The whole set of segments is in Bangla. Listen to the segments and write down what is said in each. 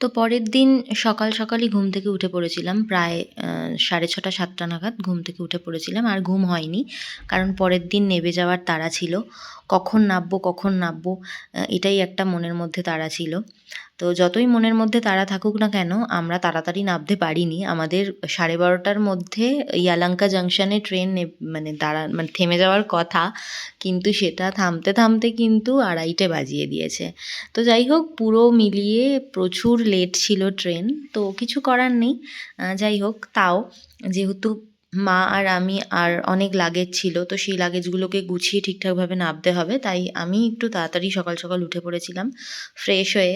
তো পরের দিন সকাল সকালই ঘুম থেকে উঠে পড়েছিলাম। প্রায় সাড়ে ছটা, সাতটা নাগাদ ঘুম থেকে উঠে পড়েছিলাম। আর ঘুম হয়নি, কারণ পরের দিন নেবে যাওয়ার তাড়া ছিল। কখন নামবো কখন নামবো এটাই একটা মনের মধ্যে তাড়া ছিল। তো যতই মনের মধ্যে তাড়া থাকুক না কেন, আমরা তাড়াতাড়ি নামতে পারিনি। আমাদের সাড়ে বারোটার মধ্যে ইয়ালাঙ্কা জাংশনে ট্রেন মানে দাঁড়া মানে থেমে যাওয়ার কথা, কিন্তু সেটা থামতে থামতে কিন্তু আড়াইটে বাজিয়ে দিয়েছে। তো যাই হোক, পুরো মিলিয়ে প্রচুর লেট ছিল ট্রেন, তো কিছু করার নেই। যাই হোক, তাও যেহেতু মা আর আমি আর অনেক লাগেজ ছিল, তো সেই লাগেজগুলোকে গুছিয়ে ঠিকঠাকভাবে নামতে হবে। তাই আমি একটু তাড়াতাড়ি সকাল সকাল উঠে পড়েছিলাম। ফ্রেশ হয়ে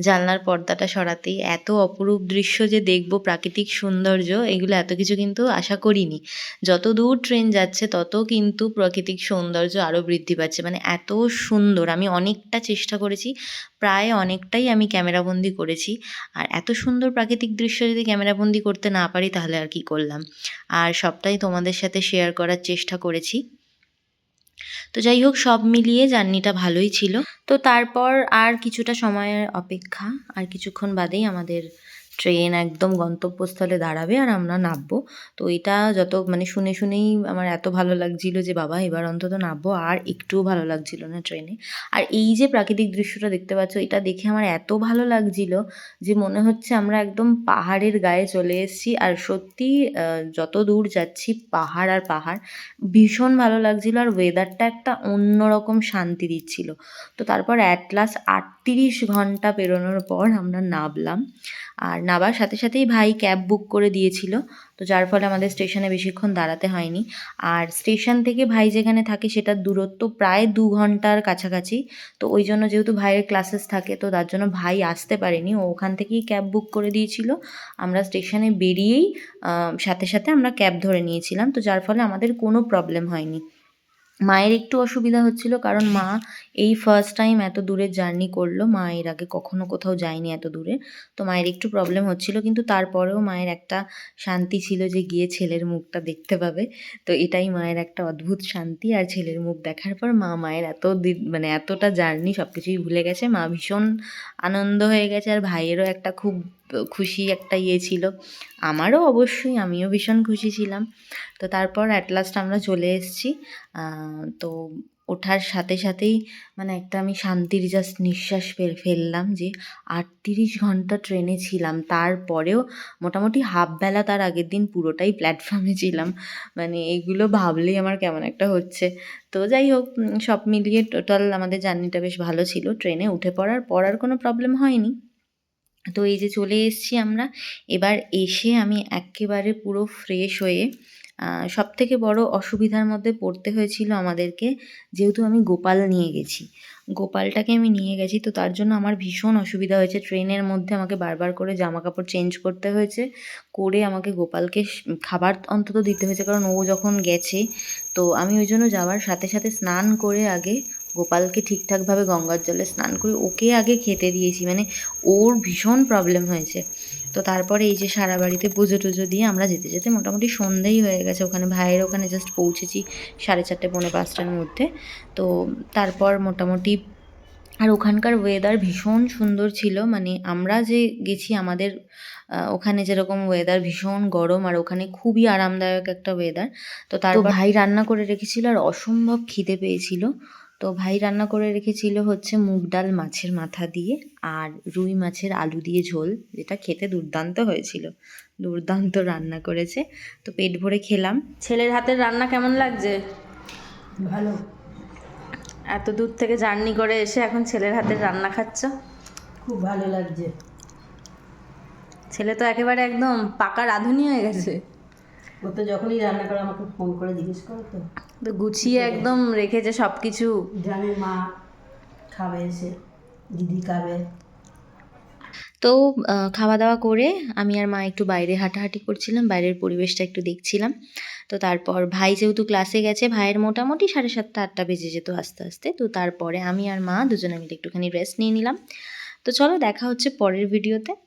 জানলার পর্দাটা সরাতেই এত অপরূপ দৃশ্য যে দেখব, প্রাকৃতিক সৌন্দর্য, এগুলো এত কিছু কিন্তু আশা করিনি। যত দূর ট্রেন যাচ্ছে, তত কিন্তু প্রাকৃতিক সৌন্দর্য আরও বৃদ্ধি পাচ্ছে। মানে এত সুন্দর, আমি অনেকটা চেষ্টা করেছি প্রায় অনেকটাই আমি ক্যামেরাবন্দি করেছি। আর এত সুন্দর প্রাকৃতিক দৃশ্য যদি ক্যামেরাবন্দি করতে না পারি, তাহলে আর কি করলাম? আর সবটাই তোমাদের সাথে শেয়ার করার চেষ্টা করেছি। তো যাই হোক, সব মিলিয়ে জার্নিটা ভালোই ছিল। তো তারপর আর কিছুটা সময়ের অপেক্ষা, আর কিছুক্ষণ বাদেই আমাদের ট্রেন একদম গন্তব্যস্থলে দাঁড়াবে আর আমরা নামবো। তো এটা যত মানে শুনে শুনেই আমার এত ভালো লাগছিল যে, বাবা এবার অন্তত নামবো। আর একটুও ভালো লাগছিল না ট্রেনে আর এই যে প্রাকৃতিক দৃশ্যটা দেখতে পাচ্ছ, এটা দেখে আমার এত ভালো লাগছিল যে, মনে হচ্ছে আমরা একদম পাহাড়ের গায়ে চলে এসেছি। আর সত্যি যত দূর যাচ্ছি, পাহাড় আর পাহাড়, ভীষণ ভালো লাগছিল। আর ওয়েদারটা একটা অন্যরকম শান্তি দিচ্ছিল। তো তারপর অ্যাট লাস্ট আটত্রিশ ঘণ্টা পেরোনোর পর আমরা নামলাম। আর নাবার সাথে সাথেই ভাই ক্যাব বুক করে দিয়েছিল, তো যার ফলে আমাদের স্টেশনে বেশিক্ষণ দাঁড়াতে হয়নি। আর স্টেশন থেকে ভাই যেখানে থাকে সেটার দূরত্ব প্রায় দু ঘণ্টার কাছাকাছি, তো ওই জন্য যেহেতু ভাইয়ের ক্লাসেস থাকে, তো তার জন্য ভাই আসতে পারেনি। ও ওখান থেকেই ক্যাব বুক করে দিয়েছিল। আমরা স্টেশনে বেরিয়েই সাথে সাথে আমরা ক্যাব ধরে নিয়েছিলাম, তো যার ফলে আমাদের কোনো প্রবলেম হয়নি। মায়ের একটু অসুবিধা হচ্ছিল কারণ মা এই ফার্স্ট টাইম এত দূরের জার্নি করল। মা এর আগে কখনো কোথাও যায়নি এত দূরে। তো মায়ের একটু প্রবলেম হচ্ছিল কিন্তু তারপরেও মায়ের একটা শান্তি ছিল যে গিয়ে ছেলের মুখটা দেখতে পাবে। তো এটাই মায়ের একটা অদ্ভুত শান্তি আর ছেলের মুখ দেখার পর মা মায়ের এত দি- মানে এতটা জার্নি সব কিছুই ভুলে গেছে। মা ভীষণ আনন্দ হয়ে গেছে আর ভাইয়েরও একটা খুব খুশি একটা ইয়ে ছিল। আমারও অবশ্যই, আমিও ভীষণ খুশি ছিলাম। তো তারপর অ্যাট লাস্ট আমরা চলে এসেছি। তো ওঠার সাথে সাথেই মানে একটা আমি শান্তির জাস্ট নিঃশ্বাস ফেল, ফেললাম যে আটত্রিশ ঘণ্টা ট্রেনে ছিলাম। তারপরেও মোটামুটি হাফ বেলা তার আগের দিন পুরোটাই প্ল্যাটফর্মে ছিলাম। মানে এগুলো ভাবলেই আমার কেমন একটা হচ্ছে। তো যাই হোক, সব মিলিয়ে টোটাল আমাদের জার্নিটা বেশ ভালো ছিল। ট্রেনে উঠে পড়ার পড়ার কোনো প্রবলেম হয়নি। তো এই যে চলে এসেছি আমরা। এবার এসে আমি একেবারে পুরো ফ্রেশ হয়ে সব থেকে বড় অসুবিধার মধ্যে পড়তে হয়েছিল আমাদেরকে, যেহেতু আমি গোপাল নিয়ে গেছি। গোপালটাকে আমি নিয়ে গেছি তো তার জন্য আমার ভীষণ অসুবিধা হয়েছে। ট্রেনের মধ্যে আমাকে বারবার করে জামা কাপড় চেঞ্জ করতে হয়েছে, করে আমাকে গোপালকে খাবার অন্তত দিতে হয়েছে, কারণ ও যখন গেছে, তো আমি ওই জন্য যাওয়ার সাথে সাথে স্নান করে আগে গোপালকে ঠিকঠাকভাবে গঙ্গার জলে স্নান করে ওকে আগে খেতে দিয়েছি মানে ওর ভীষণ প্রবলেম হয়েছে। তো তারপরে এই যে সারা বাড়িতে পুজো টুজো দিয়ে আমরা যেতে যেতে মোটামুটি সন্ধেই হয়ে গেছে, ওখানে ভাইয়ের ওখানে জাস্ট পৌঁছেছি সাড়ে চারটে, পৌনে পাঁচটার মধ্যে। তো তারপর মোটামুটি আর ওখানকার ওয়েদার ভীষণ সুন্দর ছিল মানে আমরা যে গেছি আমাদের ওখানে যেরকম ওয়েদার ভীষণ গরম আর ওখানে খুবই আরামদায়ক একটা ওয়েদার তো তার ভাই রান্না করে রেখেছিল আর অসম্ভব খিদে পেয়েছিল। তো ভাই রান্না করে রেখেছিল হচ্ছে মুগ ডাল মাছের মাথা দিয়ে আর রুই মাছের আলু দিয়ে ঝোল যেটা খেতে দুর্দান্ত হয়েছিল। দুর্দান্ত রান্না করেছে। তো পেট ভরে খেলাম। ছেলের হাতের রান্না কেমন লাগছে? ভালো। এত দূর থেকে জার্নি করে এসে এখন ছেলের হাতের রান্না খাচ্ছ? খুব ভালো লাগছে। ছেলে তো একেবারে একদম পাকা রাঁধুনি হয়ে গেছে। ও তো যখনই রান্না করে আমাকে ফোন করে জিজ্ঞেস করে তো। তো গুছিয়ে একদম রেখেছে সব কিছু জানে মা খাবে এসে দিদি খাবে। তো খাওয়া দাওয়া করে আমি আর মা একটু বাইরে হাঁটাহাঁটি করছিলাম বাইরের পরিবেশটা একটু দেখছিলাম। তো তারপর ভাই যেহেতু ক্লাসে গেছে ভাইয়ের মোটামুটি সাড়ে সাতটা আটটা বেজে যেত আস্তে আস্তে। তো তারপরে আমি আর মা দুজনে মিলে একটুখানি রেস্ট নিয়ে নিলাম। তো চলো দেখা হচ্ছে পরের ভিডিওতে